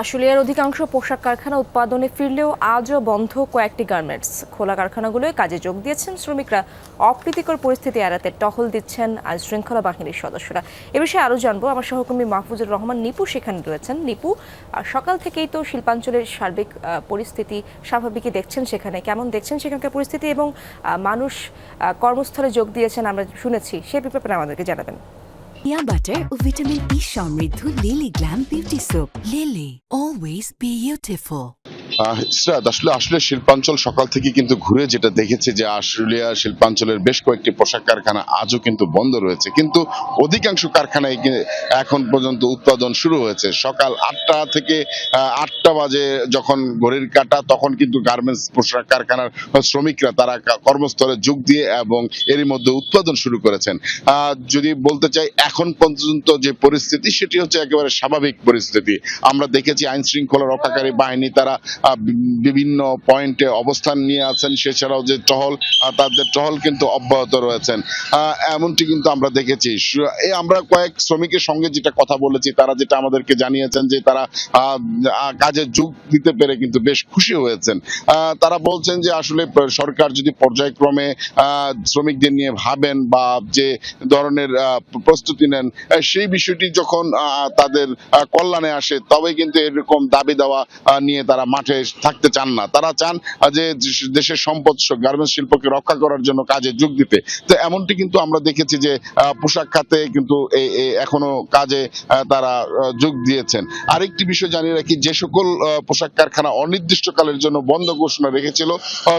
আশুলিয়ার অধিকাংশ পোশাক কারখানা উৎপাদনে ফিরলেও আজও বন্ধ কয়েকটি গার্মেন্টস খোলা কারখানাগুলোয় কাজে যোগ দিয়েছেন শ্রমিকরা। অপ্রীতিকর পরিস্থিতি এড়াতে টহল দিচ্ছেন আইন শৃঙ্খলা বাহিনীর সদস্যরা। এ বিষয়ে আরও জানব। আমার সহকর্মী মাহফুজুর রহমান, নিপু সেখানে রয়েছেন। নিপু সকাল থেকেই তো শিল্পাঞ্চলের সার্বিক পরিস্থিতি স্বাভাবিকই দেখছেন সেখানে। কেমন দেখছেন সেখানকার পরিস্থিতি এবং মানুষ কর্মস্থলে যোগ দিয়েছেন আমরা শুনেছি। সে ব্যাপারে আমাদেরকে জানাবেন। या बटर और विटामिन ई समृद्ध Lily glam beauty soap Lily always beautiful আসলে আসলে শিল্পাঞ্চল সকাল থেকে কিন্তু ঘুরে যেটা দেখেছে যে আশুলিয়া শিল্পাঞ্চলের বেশ কয়েকটি পোশাক কারখানা আজও কিন্তু বন্ধ রয়েছে। কিন্তু অধিকাংশ কারখানায় এখন পর্যন্ত উৎপাদন শুরু হয়েছে। সকাল আটটা থেকে আটটা বাজে যখন ঘড়ির কাটা, তখন কিন্তু গার্মেন্টস পোশাক কারখানার শ্রমিকরা তারা কর্মস্থলে যোগ দিয়ে এবং এরই মধ্যে উৎপাদন শুরু করেছেন। যদি বলতে চাই, এখন পর্যন্ত যে পরিস্থিতি, সেটি হচ্ছে একেবারে স্বাভাবিক পরিস্থিতি। আমরা দেখেছি আইন শৃঙ্খলা রক্ষাকারী বাহিনী, তারা বিভিন্ন পয়েন্টে অবস্থান নিয়ে আছেন, সেছাড়াও যে টহল তাদের টহল কিন্তু অব্যাহত রয়েছেন। এমনটি কিন্তু আমরা দেখেছি। আমরা কয়েক শ্রমিকের সঙ্গে যেটা কথা বলেছি, তারা যেটা আমাদেরকে জানিয়েছেন যে তারা কাজে যোগ দিতে পেরে কিন্তু বেশ খুশি হয়েছেন। তারা বলছেন যে আসলে সরকার যদি পর্যায়ক্রমে শ্রমিকদের নিয়ে ভাবেন বা যে ধরনের প্রস্তুতি নেন সেই বিষয়টি যখন তাদের কল্যাণে আসে তবে কিন্তু এরকম দাবি দেওয়া নিয়ে তারা মাঠে থাকতে চান না। তারা চান যে দেশের সম্পদ গার্মেন্টস শিল্পকে রক্ষা করার জন্য কাজে যোগ দিতে। তো এমনটি কিন্তু আমরা দেখেছি যে পোশাক খাতে কিন্তু এখনও কাজে তারা যোগ দিয়েছেন। আরেকটি বিষয় জানিয়ে রাখি, যে সকল পোশাক কারখানা অনির্দিষ্টকালের জন্য বন্ধ ঘোষণা রেখেছিল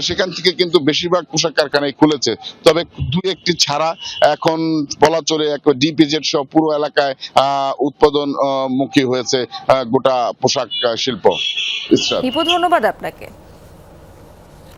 সেখান থেকে কিন্তু বেশিরভাগ পোশাক কারখানায় খুলেছে। তবে দু একটি ছাড়া এখন বলা চলে এক ডিপিজেড সহ পুরো এলাকায় উৎপাদন মুখী হয়েছে গোটা পোশাক শিল্প। ইসরাত ধন্যবাদ আপনাকে।